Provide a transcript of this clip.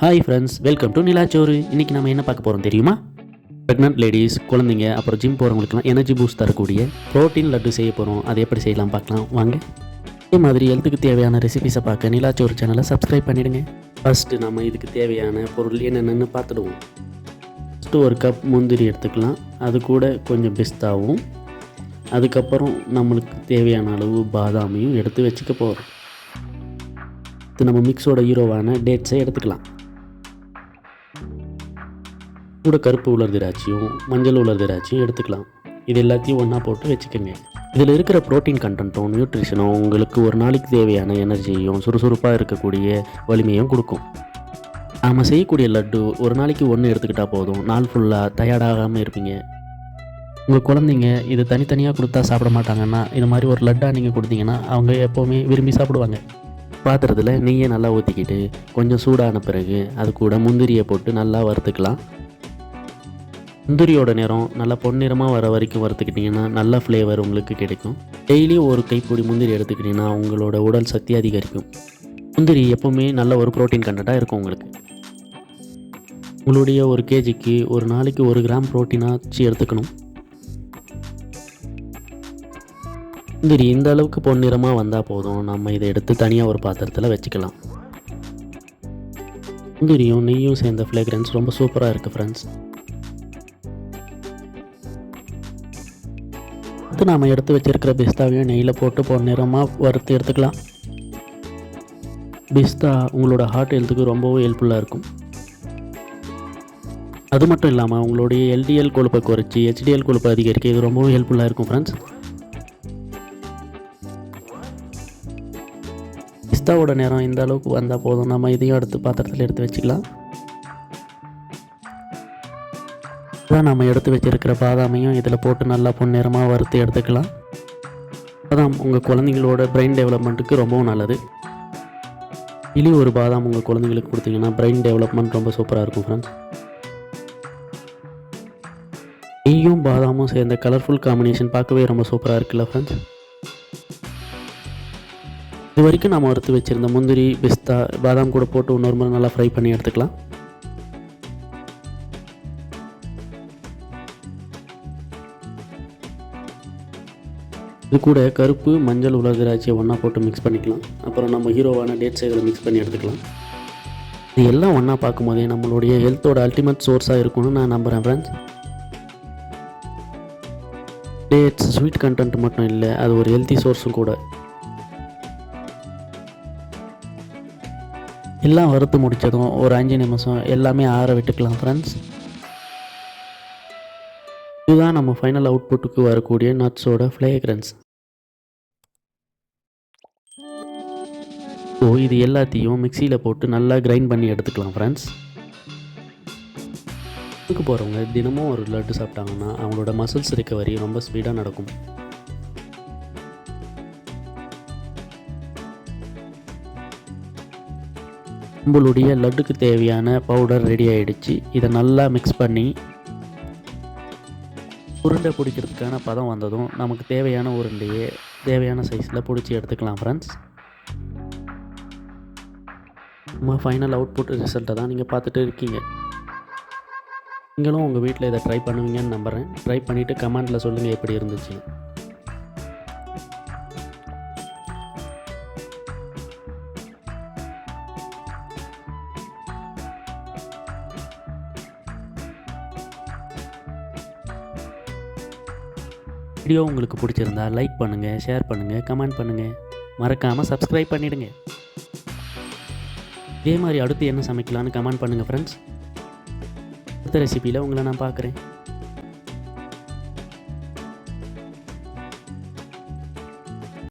Hi friends welcome to Nilachoru இன்றைக்கி நம்ம என்ன பார்க்க போகிறோம் தெரியுமா? ப்ரெக்னென்ட் லேடிஸ் குழந்தைங்க அப்புறம் ஜிம் போகிறவங்களுக்குலாம் எனர்ஜி பூஸ்ட் தரக்கூடிய ப்ரோட்டீன் லட்டு செய்ய போகிறோம் அதை எப்படி செய்யலாம் பார்க்கலாம்? வாங்க. இதே மாதிரி ஹெல்த்துக்கு தேவையான ரெசிபிஸை பார்க்க நிலாச்சோறு சேனலை சப்ஸ்கிரைப் பண்ணிவிடுங்க ஃபஸ்ட்டு நம்ம இதுக்கு தேவையான பொருள் என்னென்னு பார்த்துடுவோம். ஃபஸ்ட்டு ஒரு கப் முந்திரி எடுத்துக்கலாம். அது கூட கொஞ்சம் பிஸ்தாவும். அதுக்கப்புறம் நம்மளுக்கு தேவையான அளவு பாதாமையும் எடுத்து வச்சுக்க போகிறோம் இது நம்ம மிக்ஸோட ஹீரோவான டேட்ஸை எடுத்துக்கலாம். கூட கருப்பு உலர் திராட்சையும் மஞ்சள் உலர் திராட்சையும் எடுத்துக்கலாம். இது எல்லாத்தையும் ஒன்றா போட்டு வச்சுக்கோங்க. இதில் இருக்கிற ப்ரோட்டீன் கண்டென்ட்டும் நியூட்ரிஷனும் உங்களுக்கு ஒரு நாளைக்கு தேவையான எனர்ஜியையும் சுறுசுறுப்பாக இருக்கக்கூடிய வலிமையும் கொடுக்கும். நாம் செய்யக்கூடிய லட்டு ஒரு நாளைக்கு ஒன்று எடுத்துக்கிட்டால் போதும். நாள் ஃபுல்லாக டயர்டாகாமல் இருப்பீங்க. உங்கள் குழந்தைங்க இது தனித்தனியாக கொடுத்தா சாப்பிட மாட்டாங்கன்னா இது மாதிரி ஒரு லட்டாக நீங்கள் கொடுத்தீங்கன்னா அவங்க எப்போவுமே விரும்பி சாப்பிடுவாங்க. பாத்திரத்தில் நெய்யை நல்லா ஊற்றிக்கிட்டு கொஞ்சம் சூடான பிறகு அது கூட முந்திரியை போட்டு நல்லா வறுத்துக்கலாம். முந்திரியோட நிறம் நல்லா பொன்னிறமாக வர வரைக்கும் வறுத்துக்கிட்டிங்கன்னா நல்ல ஃப்ளேவர் உங்களுக்கு கிடைக்கும். டெய்லியும் ஒரு கைப்பொடி முந்திரி எடுத்துக்கிட்டிங்கன்னா உங்களோட உடல் சக்தி அதிகரிக்கும். முந்திரி எப்போவுமே நல்ல ஒரு ப்ரோட்டீன் கண்டென்ட்டாக இருக்கும் உங்களுக்கு. உங்களுடைய ஒரு கேஜிக்கு ஒரு நாளைக்கு ஒரு கிராம் ப்ரோட்டீனாச்சு எடுத்துக்கணும். முந்திரி இந்த அளவுக்கு பொன்னிறமாக வந்தால் போதும். நம்ம இதை எடுத்து தனியாக ஒரு பாத்திரத்தில் வச்சுக்கலாம். முந்திரியும் நெய்யும் சேர்ந்த ஃப்ளேக்ரன்ஸ் ரொம்ப சூப்பராக இருக்குது ஃப்ரெண்ட்ஸ் அடுத்து நாம் எடுத்து வச்சிருக்கிற பிஸ்தாவையும் நெய்யில் போட்டு பொன்னிறமாக வறுத்து எடுத்துக்கலாம். பிஸ்தா உங்களோட ஹார்ட் ஹெல்த்துக்கு ரொம்பவும் ஹெல்ப்ஃபுல்லாக இருக்கும். அது மட்டும் இல்லாமல் உங்களுடைய எல்டிஎல் கொழுப்பை குறைச்சி ஹெச்டிஎல் கொழுப்பை அதிகரிக்க இது ரொம்பவும் ஹெல்ப்ஃபுல்லாக இருக்கும் ஃப்ரெண்ட்ஸ் பிஸ்தாவோட நேரம் இந்த அளவுக்கு வந்தால் போதும். நம்ம இதையும் எடுத்து பாத்திரத்தில் எடுத்து வச்சுக்கலாம். கூட நம்ம எடுத்து வச்சிருக்கிற பாதாமையும் இதில் போட்டு நல்லா பொன்னிறமாக வறுத்து எடுத்துக்கலாம். பாதாம் உங்கள் குழந்தைங்களோட பிரெயின் டெவலப்மெண்ட்டுக்கு ரொம்பவும் நல்லது. இனி ஒரு பாதாம் உங்கள் குழந்தைங்களுக்கு கொடுத்தீங்கன்னா பிரெயின் டெவலப்மெண்ட் ரொம்ப சூப்பராக இருக்கும் ஃப்ரெண்ட்ஸ் நெய்யும் பாதாமும் சேர்ந்த கலர்ஃபுல் காம்பினேஷன் பார்க்கவே ரொம்ப சூப்பராக இருக்குல்ல ஃப்ரெண்ட்ஸ் இது வரைக்கும் நம்ம வறுத்து வச்சுருந்த முந்திரி பிஸ்தா பாதாம் கூட போட்டு இன்னொரு முறை நல்லா ஃப்ரை பண்ணி எடுத்துக்கலாம். இது கூட கருப்பு மஞ்சள் உலகராட்சியை திராட்சையை ஒன்றா போட்டு மிக்ஸ் பண்ணிக்கலாம். அப்புறம் நம்ம ஹீரோவான டேட்ஸ் இதில் மிக்ஸ் பண்ணி எடுத்துக்கலாம். இது எல்லாம் ஒன்றா பார்க்கும்போதே நம்மளுடைய ஹெல்த்தோட அல்டிமேட் சோர்ஸாக இருக்கும்னு நான் நம்புகிறேன் ஃப்ரெண்ட்ஸ் டேட்ஸ் ஸ்வீட் கண்டென்ட் மட்டும் இல்லை அது ஒரு ஹெல்த்தி சோர்ஸும் கூட. எல்லாம் வறுத்து முடித்ததும் ஒரு அஞ்சு நிமிஷம் எல்லாமே ஆற விட்டுக்கலாம் ஃப்ரெண்ட்ஸ் இதுதான் நம்ம ஃபைனல் அவுட்புட்டுக்கு வரக்கூடிய நட்ஸோட ஃப்ளேக்ரன்ஸ் ஸோ இது எல்லாத்தையும் மிக்சியில் போட்டு நல்லா கிரைண்ட் பண்ணி எடுத்துக்கலாம் ஃப்ரெண்ட்ஸ் இதுக்கு போகிறவங்க தினமும் ஒரு லட்டு சாப்பிட்டாங்கன்னா அவங்களோட மசில்ஸ் ரிக்கவரி ரொம்ப ஸ்பீடாக நடக்கும். நம்மளுடைய லட்டுக்கு தேவையான பவுடர் ரெடி ஆகிடுச்சு இதை நல்லா மிக்ஸ் பண்ணி உருண்டை பிடிக்கிறதுக்கான பதம் வந்ததும் நமக்கு தேவையான உருண்டையை தேவையான சைஸில் பிடிச்சி எடுத்துக்கலாம் ஃப்ரெண்ட்ஸ் நம்ம ஃபைனல் அவுட்புட் ரிசல்ட்டை தான் நீங்கள் பார்த்துட்டு இருக்கீங்க. நீங்களும் உங்கள் வீட்டில் இதை ட்ரை பண்ணுவீங்கன்னு நம்புகிறேன் ட்ரை பண்ணிவிட்டு கமெண்டில் சொல்லுங்கள் எப்படி இருந்துச்சு. வீடியோ உங்களுக்கு பிடிச்சிருந்தா லைக் பண்ணுங்கள் ஷேர் பண்ணுங்கள் கமெண்ட் பண்ணுங்கள் மறக்காமல் சப்ஸ்கிரைப் பண்ணிவிடுங்க இதே மாதிரி அடுத்து என்ன சமைக்கலான்னு கமெண்ட் பண்ணுங்கள் ஃப்ரெண்ட்ஸ் அடுத்த ரெசிபியில் உங்களை நான் பார்க்குறேன்.